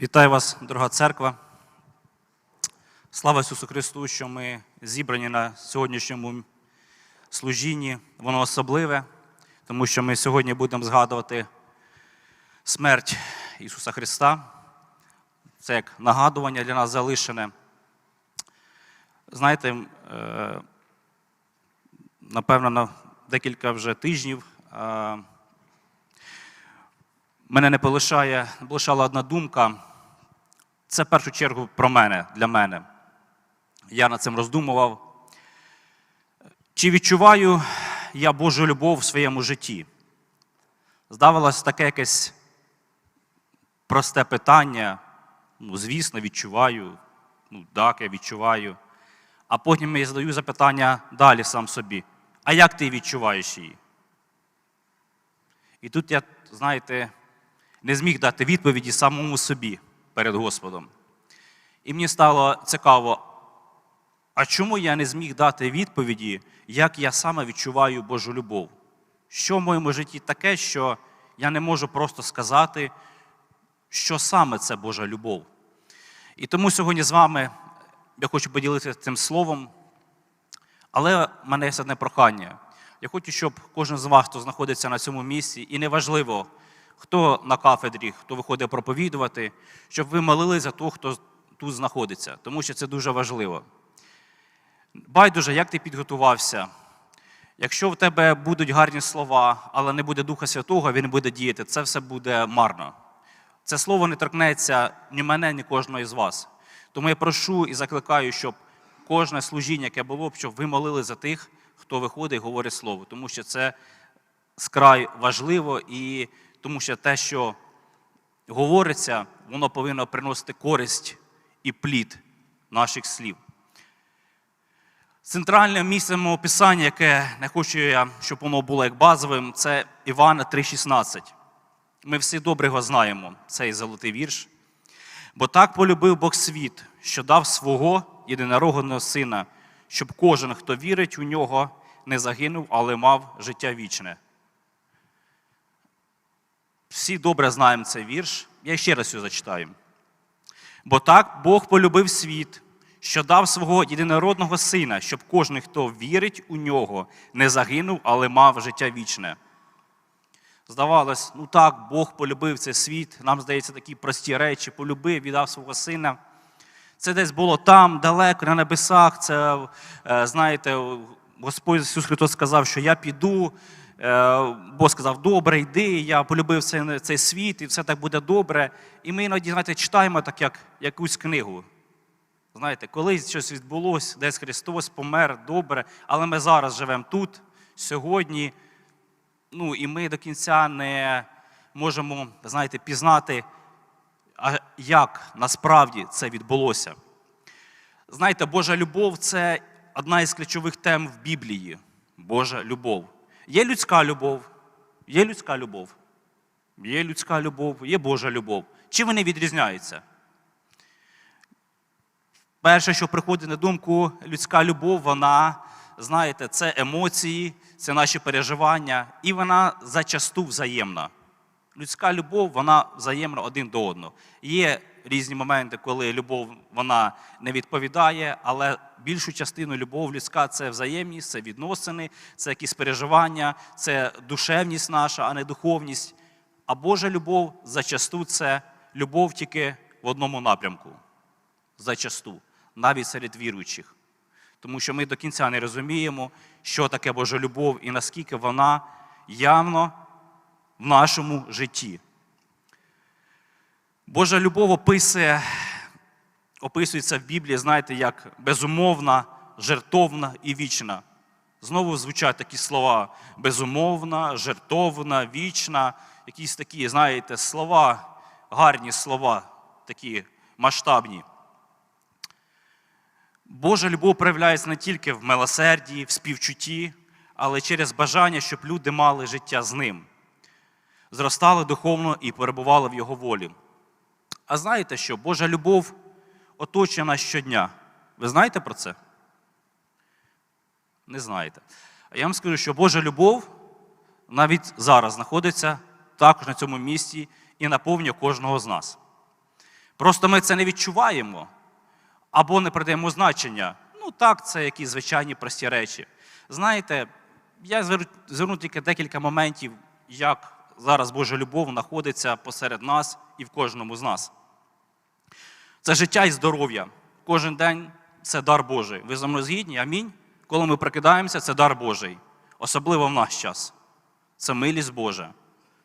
Вітаю вас, дорога церква. Слава Ісусу Христу, що ми зібрані на сьогоднішньому служінні. Воно особливе, тому що ми сьогодні будемо згадувати смерть Ісуса Христа. Це як нагадування для нас залишене. Знаєте, е, напевно, на декілька вже тижнів мене не полишає, полишала одна думка. Це в першу чергу про мене, для мене. Я над цим роздумував. Чи відчуваю я Божу любов в своєму житті? Здавалось, таке якесь просте питання. Ну, звісно, відчуваю. Ну, так, я відчуваю. А потім я задаю запитання далі сам собі. А як ти відчуваєш її? І тут я, знаєте, не зміг дати відповіді самому собі перед Господом. І мені стало цікаво, а чому я не зміг дати відповіді, як я саме відчуваю Божу любов? Що в моєму житті таке, що я не можу просто сказати, що саме це Божа любов? І тому сьогодні з вами я хочу поділитися цим словом, але в мене є одне прохання. Я хочу, щоб кожен з вас, хто знаходиться на цьому місці, і неважливо, хто на кафедрі, хто виходить проповідувати, щоб ви молили за того, хто тут знаходиться, тому що це дуже важливо. Байдуже, як ти підготувався. Якщо в тебе будуть гарні слова, але не буде Духа Святого, він буде діяти, це все буде марно. Це слово не торкнеться ні мене, ні кожного із вас. Тому я прошу і закликаю, щоб кожне служіння, яке було б, щоб ви молили за тих, хто виходить і говорить слово, тому що це скрай важливо, і тому що те, що говориться, воно повинно приносити користь і плід наших слів. Центральне місце мого писання, яке не хочу я, щоб воно було як базовим, це Івана 3,16. Ми всі добре його знаємо, цей золотий вірш. Бо так полюбив Бог світ, що дав свого єдинородного сина, щоб кожен, хто вірить у нього, не загинув, але мав життя вічне. Всі добре знаємо цей вірш. Я ще раз його зачитаю. Бо так Бог полюбив світ, що дав свого єдинородного сина, щоб кожен, хто вірить у нього, не загинув, але мав життя вічне. Здавалось, ну так, Бог полюбив цей світ, нам здається, такі прості речі, полюбив, віддав свого сина. Це десь було там, далеко, на небесах. Це, е, знаєте, Господь Ісус Христос сказав, що я піду. Е, Бог сказав, добре, йди, я полюбив цей, цей світ, і все так буде добре. І ми іноді, знаєте, читаємо так, як якусь книгу. Знаєте, колись щось відбулося, десь Христос помер, добре, але ми зараз живемо тут, сьогодні. Ну, і ми до кінця не можемо, знаєте, пізнати, як насправді це відбулося. Знаєте, Божа любов це одна із ключових тем в Біблії. Божа любов. Є людська любов, є людська любов, є людська любов, є Божа любов. Чи вони відрізняються? Перше, що приходить на думку, людська любов, вона, знаєте, це емоції, це наші переживання, і вона зачасту взаємна. Людська любов, вона взаємна один до одного. Є різні моменти, коли любов вона не відповідає, але більшу частину любов людська це взаємність, це відносини, це якісь переживання, це душевність наша, а не духовність. А Божа любов зачасту це любов тільки в одному напрямку. Зачасту, навіть серед віруючих. Тому що ми до кінця не розуміємо, що таке Божа любов і наскільки вона явно в нашому житті. Божа любов описує, описується в Біблії, знаєте, як безумовна, жертовна і вічна. Знову звучать такі слова: безумовна, жертовна, вічна, якісь такі, знаєте, слова, гарні слова, такі масштабні. Божа любов проявляється не тільки в милосердії, в співчутті, але через бажання, щоб люди мали життя з ним, зростали духовно і перебували в Його волі. А знаєте що? Божа любов оточує нас щодня. Ви знаєте про це? Не знаєте. А я вам скажу, що Божа любов навіть зараз знаходиться також на цьому місці і наповнює кожного з нас. Просто ми це не відчуваємо або не придаємо значення. Ну так, це якісь звичайні прості речі. Знаєте, я зверну- тільки декілька моментів, як зараз Божа любов знаходиться посеред нас і в кожному з нас. Це життя і здоров'я. Кожен день це дар Божий. Ви зі мною згідні? Амінь. Коли ми прокидаємося, це дар Божий. Особливо в наш час. Це милість Божа,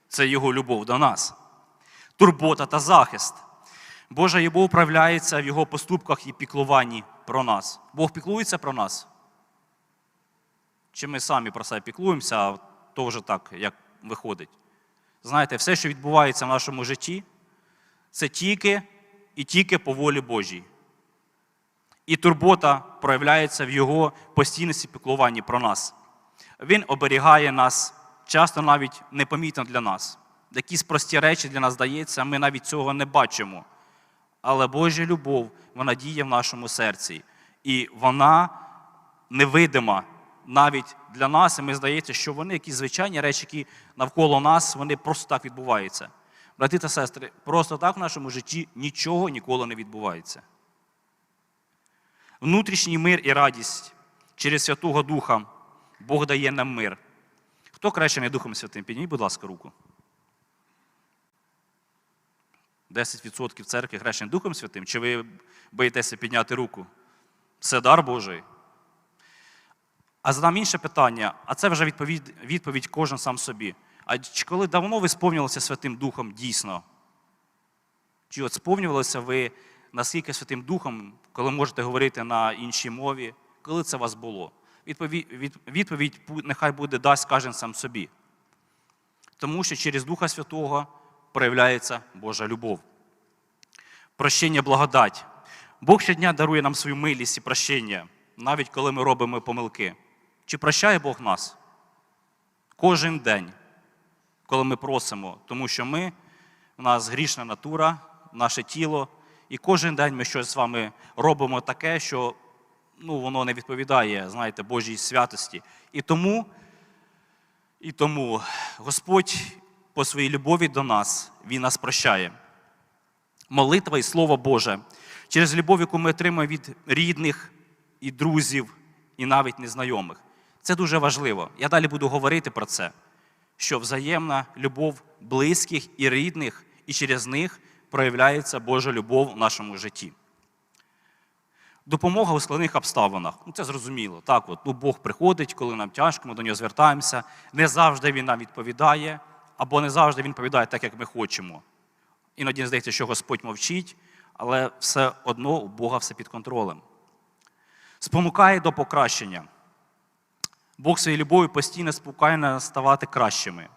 це Його любов до нас. Турбота та захист. Божа любов проявляється в Його поступках і піклуванні про нас. Бог піклується про нас. Чи ми самі про себе піклуємося, а то вже так, як виходить. Знаєте, все, що відбувається в нашому житті, це тільки і тільки по волі Божій. І турбота проявляється в Його постійності піклуванні про нас. Він оберігає нас, часто навіть непомітно для нас. Якісь прості речі для нас здається, ми навіть цього не бачимо. Але Божа любов, вона діє в нашому серці. І вона невидима навіть для нас, і ми здається, що вони якісь звичайні речі, які навколо нас, вони просто так відбуваються. Брати та сестри, просто так в нашому житті нічого ніколи не відбувається. Внутрішній мир і радість через Святого Духа Бог дає нам мир. Хто крещений Духом Святим? Підніміть, будь ласка, руку. 10% церкви хрещені Духом Святим, чи ви боїтеся підняти руку? Це дар Божий. А задам інше питання, а це вже відповідь, відповідь кожен сам собі. А чи коли давно ви сповнювалися Святим Духом дійсно? Чи от сповнювалися ви наскільки Святим Духом, коли можете говорити на іншій мові, коли це вас було? Відповідь, від, відповідь нехай буде дасть кожен сам собі. Тому що через Духа Святого проявляється Божа любов. Прощення благодать. Бог щодня дарує нам свою милість і прощення, навіть коли ми робимо помилки. Чи прощає Бог нас? Кожен день, коли ми просимо, тому що ми, у нас грішна натура, наше тіло, і кожен день ми щось з вами робимо таке, що ну, воно не відповідає, знаєте, Божій святості. І тому, і тому Господь по своїй любові до нас, Він нас прощає. Молитва і Слово Боже через любов, яку ми отримуємо від рідних і друзів, і навіть незнайомих. Це дуже важливо. Я далі буду говорити про це, що взаємна любов близьких і рідних, і через них проявляється Божа любов в нашому житті. Допомога у складних обставинах. Ну, це зрозуміло. Так, от, ну, Бог приходить, коли нам тяжко, ми до нього звертаємося. Не завжди він нам відповідає, або не завжди він відповідає так, як ми хочемо. Іноді здається, що Господь мовчить, але все одно у Бога все під контролем. Спонукає до покращення. Бог своєю любов'ю постійно спонукає нас ставати кращими,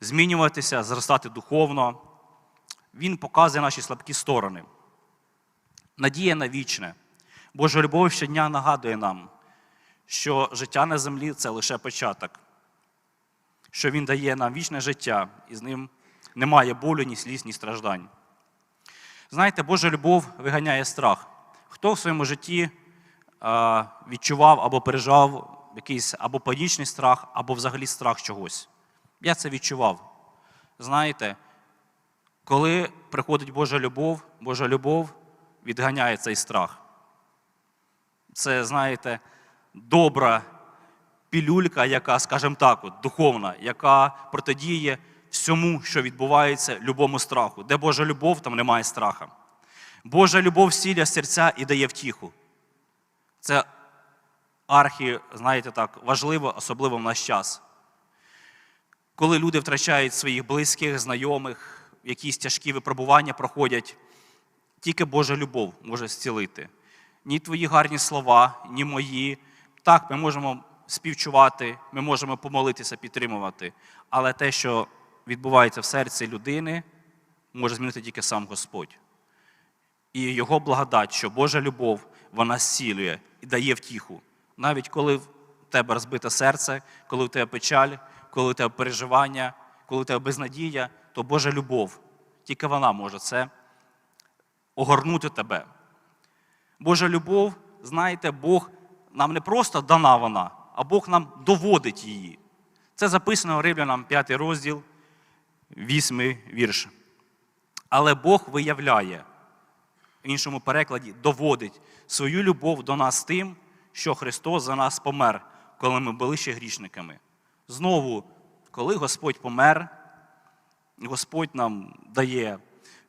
змінюватися, зростати духовно. Він показує наші слабкі сторони. Надія на вічне. Божа любов щодня нагадує нам, що життя на землі це лише початок, що Він дає нам вічне життя, і з ним немає болю, ні сліз, ні страждань. Знаєте, Божа любов виганяє страх. Хто в своєму житті відчував або переживав якийсь або панічний страх, або взагалі страх чогось? Я це відчував. Знаєте, коли приходить Божа любов, Божа любов відганяє цей страх. Це, знаєте, добра пілюлька, яка, скажімо так, от, духовна, яка протидіє всьому, що відбувається, любому страху. Де Божа любов, там немає страха. Божа любов сіля серця і дає втіху. Це архі, знаєте так, важливо, особливо в наш час. Коли люди втрачають своїх близьких, знайомих, якісь тяжкі випробування проходять, тільки Божа любов може зцілити. Ні твої гарні слова, ні мої. Так, ми можемо співчувати, ми можемо помолитися, підтримувати. Але те, що відбувається в серці людини, може змінити тільки сам Господь. І Його благодать, що Божа любов, вона зцілює і дає втіху. Навіть коли в тебе розбите серце, коли в тебе печаль, коли в тебе переживання, коли в тебе безнадія, то Божа любов, тільки вона може це огорнути тебе. Божа любов, знаєте, Бог нам не просто дана вона, а Бог нам доводить її. Це записано в Римлянам 5 розділ, 8 вірш. Але Бог виявляє в іншому перекладі, доводить свою любов до нас тим, що Христос за нас помер, коли ми були ще грішниками. Знову, коли Господь помер, Господь нам дає,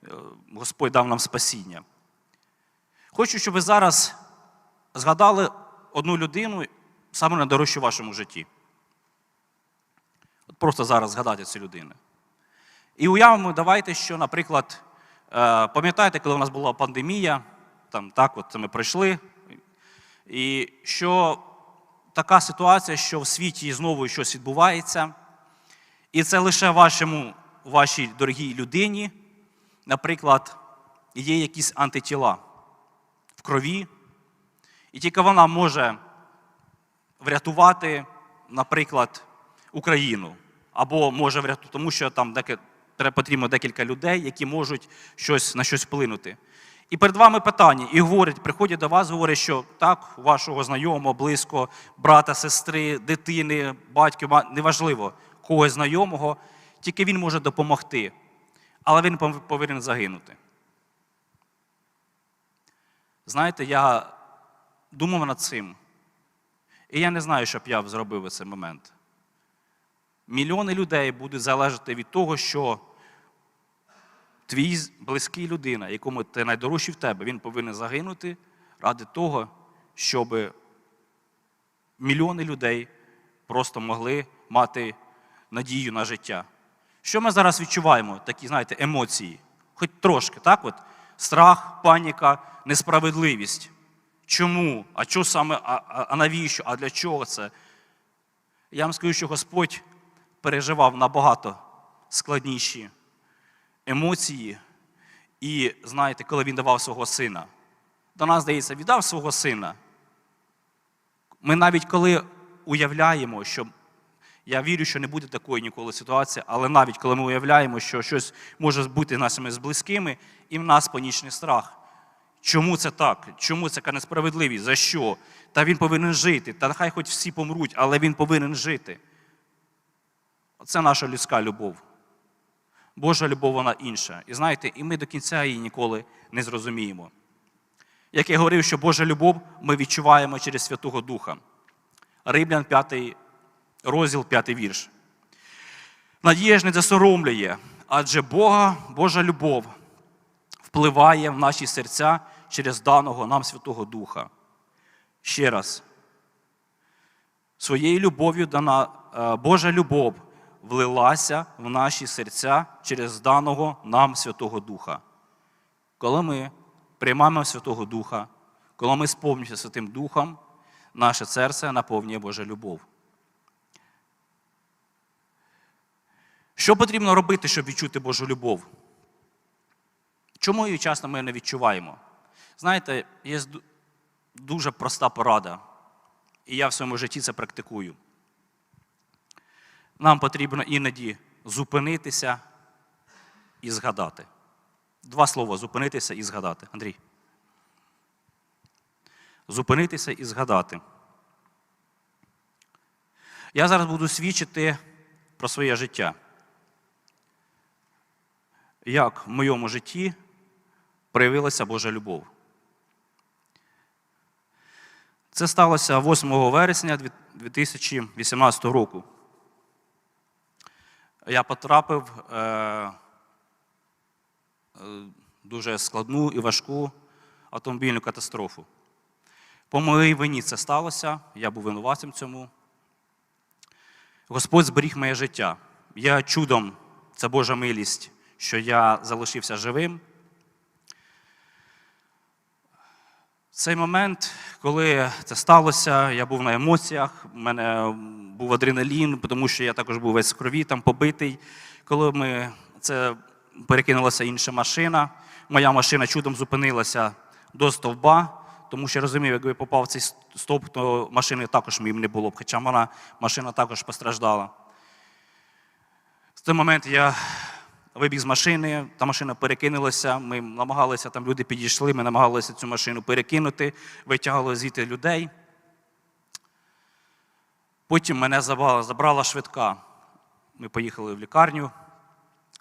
е, Господь дав нам спасіння. Хочу, щоб ви зараз згадали одну людину, саме найдорожчу в вашому житті. От просто зараз згадати цю людину. І уявимо, давайте, що, наприклад, е, пам'ятаєте, коли у нас була пандемія, там так, от ми пройшли, і що така ситуація, що в світі знову щось відбувається, і це лише вашому, вашій дорогій людині, наприклад, є якісь антитіла в крові, і тільки вона може врятувати, наприклад, Україну. Або може врятувати, тому що там деке- потрібно декілька людей, які можуть щось, на щось вплинути. І перед вами питання, і говорять, приходять до вас, говорять, що так, вашого знайомого, близько, брата, сестри, дитини, батька, неважливо, когось знайомого, тільки він може допомогти, але він повинен загинути. Знаєте, я думав над цим, і я не знаю, що б я зробив у цей момент. Мільйони людей будуть залежати від того, що твій близький людина, якому ти найдорожчий в тебе, він повинен загинути ради того, щоб мільйони людей просто могли мати надію на життя. Що ми зараз відчуваємо? Такі, знаєте, емоції. Хоч трошки, так? От? Страх, паніка, несправедливість. Чому? А що саме, а, а, навіщо? А для чого це? Я вам скажу, що Господь переживав набагато складніші емоції. І знаєте, коли він давав свого сина, до нас, здається, віддав свого сина. Ми навіть коли уявляємо, що я вірю, що не буде такої ніколи ситуації, але навіть коли ми уявляємо, що щось може бути нашими з близькими, і в нас панічний страх. Чому це так? Чому це така несправедливість? За що? Та він повинен жити. Та нехай хоч всі помруть, але він повинен жити. Це наша людська любов. Божа любов, вона інша. І знаєте, і ми до кінця її ніколи не зрозуміємо. Як я говорив, що Божа любов ми відчуваємо через Святого Духа. Римлян 5 розділ, 5 вірш. Надія ж не засоромлює, адже Бога, Божа любов впливає в наші серця через даного нам Святого Духа. Ще раз. Своєю любов'ю дана е, Божа любов влилася в наші серця через даного нам Святого Духа. Коли ми приймаємо Святого Духа, коли ми сповнюємося Святим Духом, наше серце наповнює Божа любов. Що потрібно робити, щоб відчути Божу любов? Чому її часто ми не відчуваємо? Знаєте, є дуже проста порада, і я в своєму житті це практикую. Нам потрібно іноді зупинитися і згадати. Два слова зупинитися і згадати. Андрій. Зупинитися і згадати. Я зараз буду свідчити про своє життя. Як в моєму житті проявилася Божа любов. Це сталося 8 вересня 2018 року. Я потрапив е, е, дуже складну і важку автомобільну катастрофу. По моїй вині це сталося, я був винуватцем цьому. Господь зберіг моє життя. Я чудом, це Божа милість, що я залишився живим. В цей момент, коли це сталося, я був на емоціях, мене був адреналін, тому що я також був весь в крові, там побитий. Коли ми це перекинулася інша машина, моя машина чудом зупинилася до стовба, тому що я розумів, якби попав в цей стовп, то машини також моїм не було б, хоча вона машина також постраждала. В той момент я вибіг з машини, та машина перекинулася. Ми намагалися, там люди підійшли, ми намагалися цю машину перекинути, витягали звідти людей. Потім мене забрала, забрала швидка. Ми поїхали в лікарню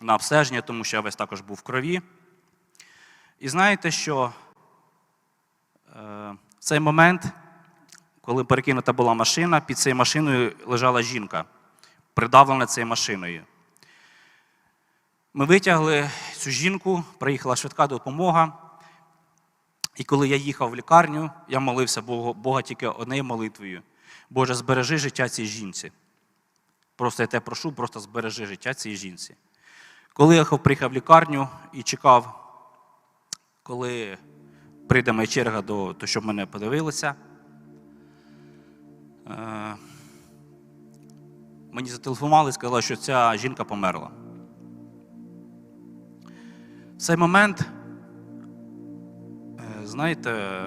на обстеження, тому що я весь також був в крові. І знаєте, що е, в цей момент, коли перекинута була машина, під цією машиною лежала жінка, придавлена цією машиною. Ми витягли цю жінку, приїхала швидка допомога. І коли я їхав в лікарню, я молився Бога тільки однією молитвою. Боже, збережи життя цій жінці. Просто я тебе прошу, просто збережи життя цій жінці. Коли я приїхав в лікарню і чекав, коли прийде моя черга до того, щоб мене подивилися, е, мені зателефонували і сказали, що ця жінка померла. В цей момент, е, знаєте,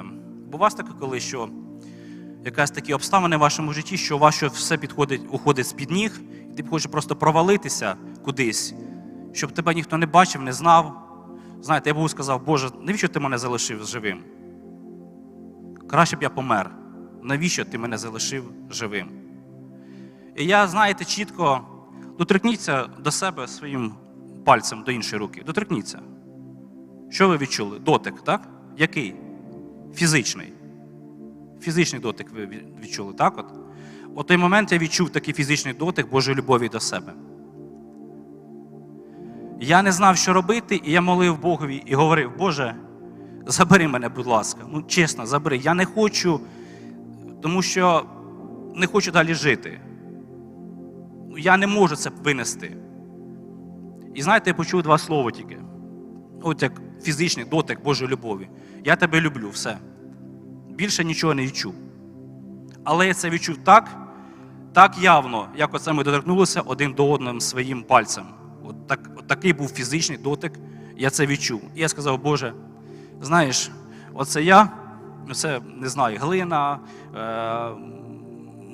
буває таке, коли що якась такі обставини в вашому житті, що у вас що все підходить, уходить з-під ніг, і ти хочеш просто провалитися кудись, щоб тебе ніхто не бачив, не знав. Знаєте, я Богу сказав, Боже, навіщо ти мене залишив живим? Краще б я помер. Навіщо ти мене залишив живим? І я, знаєте, чітко доторкніться до себе своїм пальцем до іншої руки. Доторкніться. Що ви відчули? Дотик, так? Який? Фізичний. Фізичний дотик ви відчули, так? От? У той момент я відчув такий фізичний дотик Божої любові до себе. Я не знав, що робити, і я молив Богові і говорив: Боже, забери мене, будь ласка. Ну, чесно, забери. Я не хочу, тому що не хочу далі жити. Ну, Я не можу це винести. І знаєте, я почув два слова тільки. От як фізичний дотик Божої любові. Я тебе люблю, все. Більше нічого не відчув. Але я це відчув так, так явно, як оце ми доторкнулися один до одного своїм пальцем. От, так, от такий був фізичний дотик, я це відчув. І я сказав, Боже, знаєш, оце я, це не знаю, глина, е,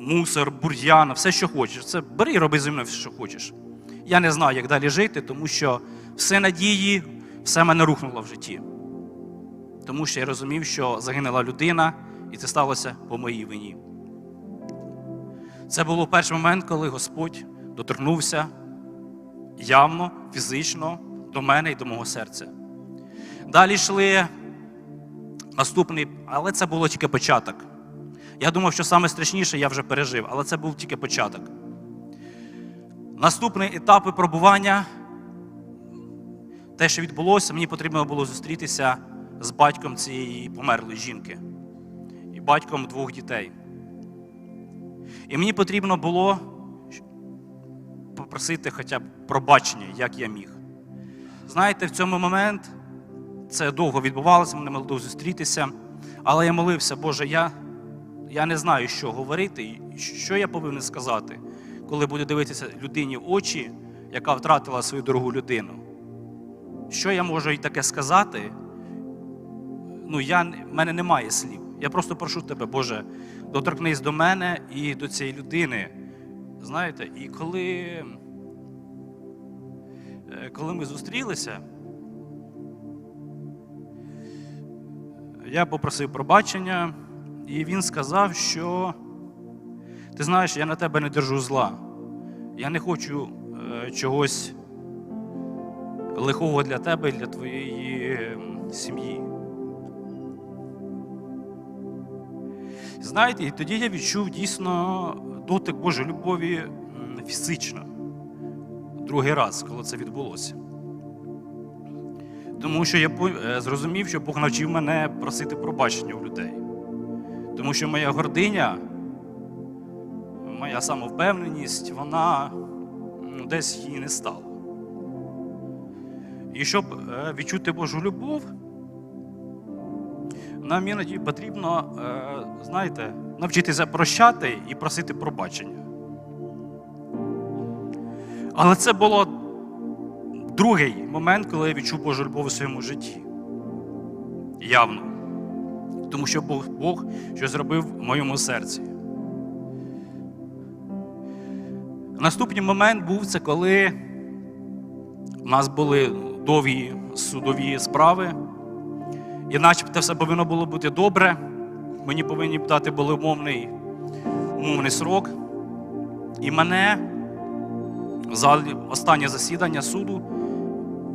мусор, бур'ян, все, що хочеш. Це бери і роби зі мною все, що хочеш. Я не знаю, як далі жити, тому що все надії, все мене рухнуло в житті. Тому що я розумів, що загинула людина, і це сталося по моїй вині. Це було перший момент, коли Господь доторкнувся явно, фізично до мене і до мого серця. Далі йшли наступний, але це було тільки початок. Я думав, що саме страшніше я вже пережив, але це був тільки початок. Наступний етап випробування, те, що відбулося, мені потрібно було зустрітися з батьком цієї померлої жінки і батьком двох дітей. І мені потрібно було попросити хоча б пробачення, як я міг. Знаєте, в цьому момент це довго відбувалося, мене було зустрітися, але я молився, Боже, я, я не знаю, що говорити, що я повинен сказати, коли буду дивитися людині в очі, яка втратила свою дорогу людину. Що я можу їй таке сказати? Ну, я, в мене немає слів. Я просто прошу тебе, Боже, доторкнись до мене і до цієї людини. Знаєте, і коли, е, коли ми зустрілися, я попросив пробачення, і він сказав, що ти знаєш, я на тебе не держу зла. Я не хочу е, чогось лихого для тебе і для твоєї сім'ї. Знаєте, і тоді я відчув дійсно дотик Божої любові фізично. Другий раз, коли це відбулося. Тому що я е, зрозумів, що Бог навчив мене просити пробачення у людей. Тому що моя гординя, моя самовпевненість, вона десь її не стала. І щоб е, відчути Божу любов, нам іноді потрібно, е, знаєте, навчитися прощати і просити пробачення. Але це було другий момент, коли я відчув Божу любов у своєму житті. Явно. Тому що Бог, Бог що зробив в моєму серці. Наступний момент був це, коли у нас були довгі судові справи. І начебто все повинно було бути добре. Мені повинні дати були умовний, умовний срок. І мене в останнє засідання суду,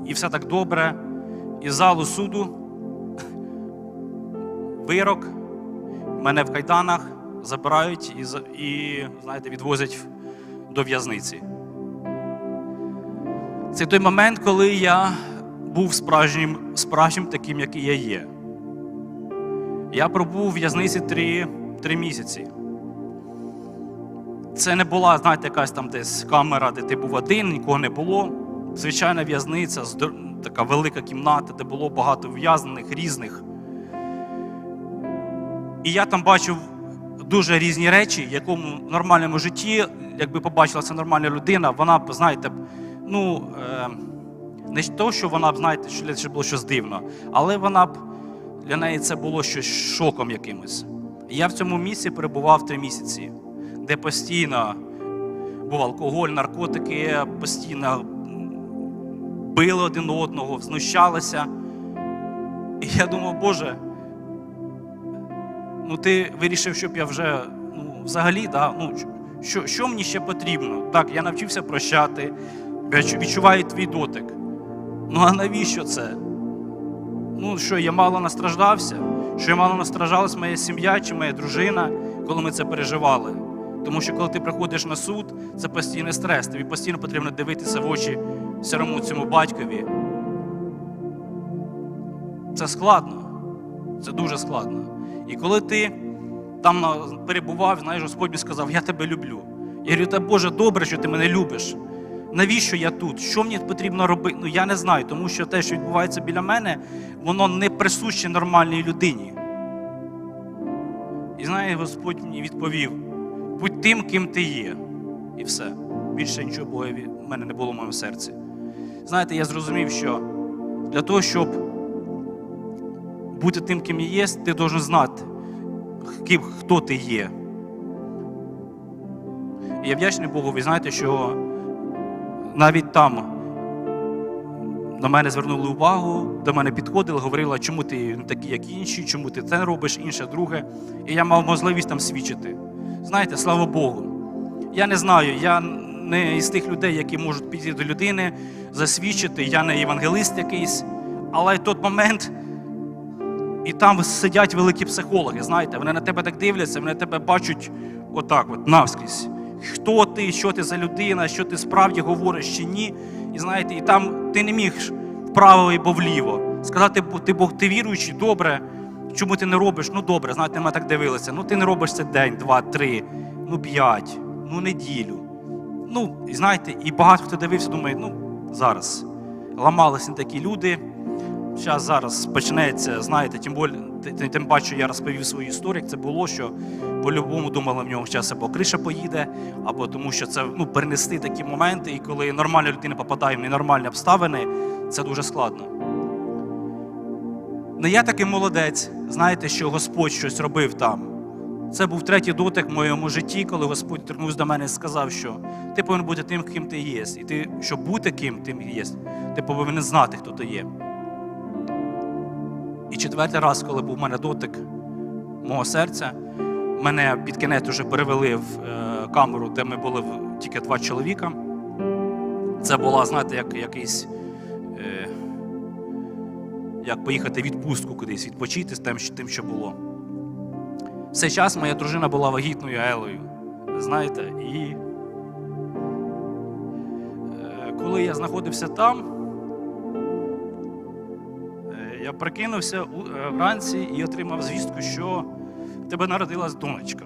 і все так добре. І залу суду вирок, мене в кайданах забирають і, і знаєте, відвозять до в'язниці. Це той момент, коли я був справжнім, справжнім таким, який я є. Я пробув в в'язниці три, три місяці. Це не була, знаєте, якась там десь камера, де ти був один, нікого не було. Звичайна в'язниця, така велика кімната, де було багато в'язнених різних. І я там бачив дуже різні речі, в якому нормальному житті, якби побачила це нормальна людина, вона знаєте, ну, е, не то, що вона б, знаєте, що було щось дивно, але вона б для неї це було щось шоком якимось. Я в цьому місці перебував три місяці, де постійно був алкоголь, наркотики, постійно били один одного, знущалися. І я думав, Боже, ну ти вирішив, щоб я вже ну, взагалі, да, ну, що, що мені ще потрібно? Так, я навчився прощати, відчуваю твій дотик. Ну а навіщо це? Ну, що я мало настраждався? Що я мало настраждалась моя сім'я чи моя дружина, коли ми це переживали. Тому що коли ти приходиш на суд, це постійний стрес. Тобі постійно потрібно дивитися в очі всьому цьому батькові. Це складно. Це дуже складно. І коли ти там перебував, знаєш, Господь мені сказав, я тебе люблю. Я говорю, та Боже, добре, що ти мене любиш. Навіщо я тут? Що мені потрібно робити? Ну я не знаю, тому що те, що відбувається біля мене, воно не присуще нормальній людині. І знає, Господь мені відповів: будь тим, ким ти є. І все. Більше нічого Бога в мене не було в моєму серці. Знаєте, я зрозумів, що для того, щоб бути тим, ким є, ти должен знати, хто ти є. І я вдячний Богу, ви знаєте, що навіть там на мене звернули увагу, до мене підходили, говорили, чому ти не такий, як інші, чому ти це робиш, інше, друге. І я мав можливість там свідчити. Знаєте, слава Богу. Я не знаю, я не із тих людей, які можуть піти до людини, засвідчити, я не євангелист якийсь, але той момент. І там сидять великі психологи, знаєте, вони на тебе так дивляться, вони тебе бачать отак, от навскрізь. Хто ти, що ти за людина, що ти справді говориш чи ні. І знаєте, і там ти не міг вправо або вліво. Сказати, «Бо ти Бог, ти віруючий, добре. Чому ти не робиш? Ну добре, знаєте, ми так дивилися. Ну ти не робиш це день, два, три, ну п'ять, ну неділю. Ну, і знаєте, і багато хто дивився, думає, ну зараз. Ламалися такі люди. Зараз зараз почнеться, знаєте, тим більше, тим, паче я розповів свою історію, як це було, що по-любому думали в нього зараз або криша поїде, або тому що це ну, перенести такі моменти, і коли нормальна людина попадає в ненормальні обставини, це дуже складно. Не я такий молодець, знаєте, що Господь щось робив там. Це був третій дотик в моєму житті, коли Господь торкнувся до мене і сказав, що ти повинен бути тим, ким ти є. І ти, щоб бути ким тим є, ти повинен знати, хто ти є. І четвертий раз, коли був у мене дотик мого серця, мене під кінець вже перевели в е, камеру, де ми були тільки два чоловіка. Це була, знаєте, як якийсь. Е, як поїхати в відпустку кудись, відпочити з тим, тим, що було. В цей час моя дружина була вагітною Елою. Знаєте, і е, коли я знаходився там, Я прокинувся е, вранці і отримав звістку, що в тебе народилась донечка.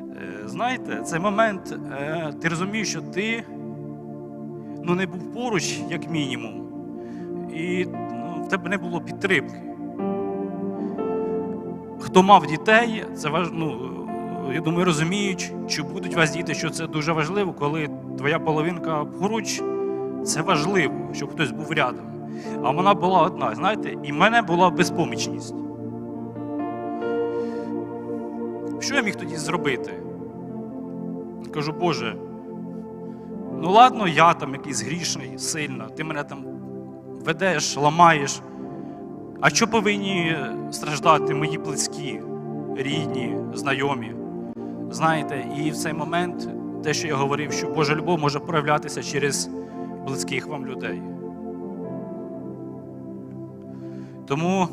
Е, Знаєте, цей момент е, ти розумієш, що ти ну, не був поруч, як мінімум, і ну, в тебе не було підтримки. Хто мав дітей, це ну, я думаю, розуміють, чи будуть вас діти, що це дуже важливо, коли твоя половинка поруч, це важливо, щоб хтось був рядом. А вона була одна, знаєте, і в мене була безпомічність. Що я міг тоді зробити? Кажу, Боже, ну ладно, я там якийсь грішний, сильно, ти мене там ведеш, ламаєш. А що повинні страждати мої близькі, рідні, знайомі? Знаєте, і в цей момент те, що я говорив, що Божа любов може проявлятися через близьких вам людей. Тому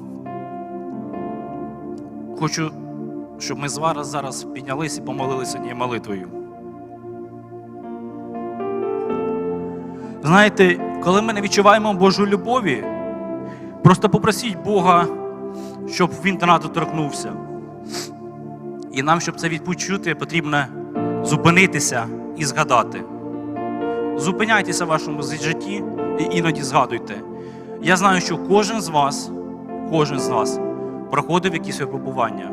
хочу, щоб ми зараз, зараз піднялися і помолилися однією молитвою. Знаєте, коли ми не відчуваємо Божу любові, просто попросіть Бога, щоб Він до нас доторкнувся. І нам, щоб це відпочути, потрібно зупинитися і згадати. Зупиняйтеся в вашому житті і іноді згадуйте. Я знаю, що кожен з вас, кожен з вас проходив якісь випробування.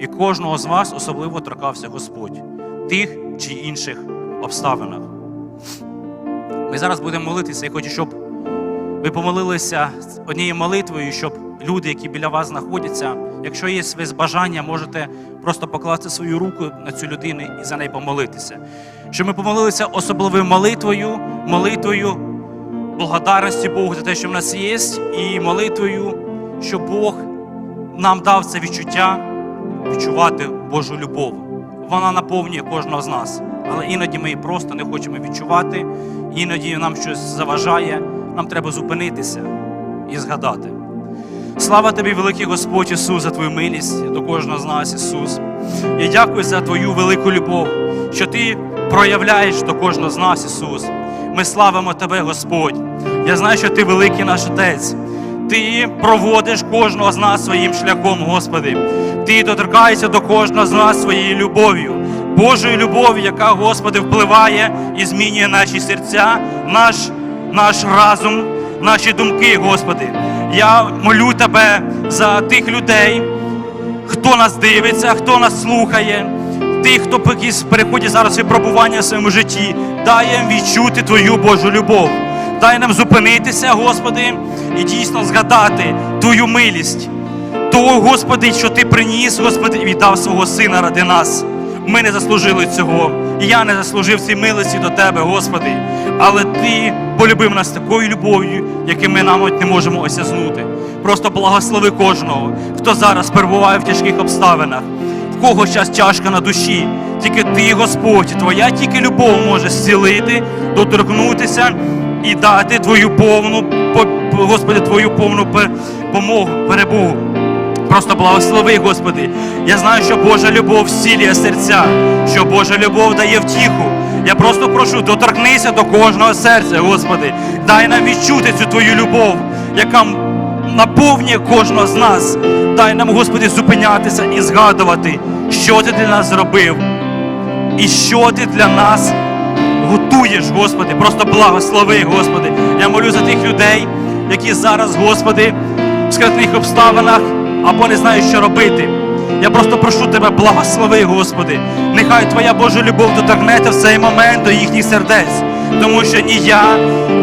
І кожного з вас особливо торкався Господь тих чи інших обставинах. Ми зараз будемо молитися і хочу, щоб ви помолилися однією молитвою, щоб люди, які біля вас знаходяться, якщо є ви бажання, можете просто покласти свою руку на цю людину і за неї помолитися. Щоб ми помолилися особливою молитвою, молитвою благодарності Богу за те, що в нас є, і молитвою, щоб Бог нам дав це відчуття відчувати Божу любов. Вона наповнює кожного з нас. Але іноді ми її просто не хочемо відчувати, іноді нам щось заважає. Нам треба зупинитися і згадати. Слава тобі, великий Господь Ісус, за твою милість до кожного з нас, Ісус. Я дякую за твою велику любов, що Ти проявляєш до кожного з нас, Ісус. Ми славимо Тебе, Господь. Я знаю, що Ти великий наш Отець. Ти проводиш кожного з нас своїм шляхом, Господи. Ти доторкаєшся до кожного з нас своєю любов'ю, Божою любов'ю, яка, Господи, впливає і змінює наші серця, наш, наш разум, наші думки, Господи. Я молю Тебе за тих людей, хто нас дивиться, хто нас слухає, тих, хто переходить зараз випробування в своєму житті. Дай їм відчути Твою Божу любов. Дай нам зупинитися, Господи, і дійсно згадати Твою милість. Того, Господи, що Ти приніс, Господи, і віддав свого Сина ради нас. Ми не заслужили цього. І я не заслужив цієї милості до Тебе, Господи. Але Ти полюбив нас такою любов'ю, яким ми навіть не можемо осязнути. Просто благослови кожного, хто зараз перебуває в тяжких обставинах, в кого час тяжко на душі. Тільки Ти, Господь, Твоя тільки любов може зцілити, доторкнутися і дати Твою повну, по- Господи, Твою повну пе- перебугу. Просто благослови, Господи. Я знаю, що Божа любов зцілює серця, що Божа любов дає втіху. Я просто прошу, доторкнися до кожного серця, Господи. Дай нам відчути цю Твою любов, яка наповнює кожного з нас. Дай нам, Господи, зупинятися і згадувати, що Ти для нас зробив і що Ти для нас готуєш, Господи. Просто благослови, Господи. Я молю за тих людей, які зараз, Господи, в скритних обставинах або не знають, що робити. Я просто прошу тебе, благослови, Господи. Нехай Твоя Божа любов доторкнеться в цей момент до їхніх сердець. Тому що ні я,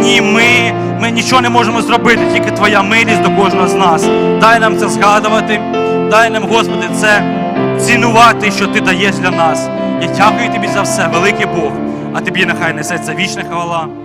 ні ми, ми нічого не можемо зробити, тільки Твоя милість до кожного з нас. Дай нам це згадувати, дай нам, Господи, це цінувати, що Ти даєш для нас. Я дякую Тобі за все, великий Бог. А тобі нехай несеться вічна хвала.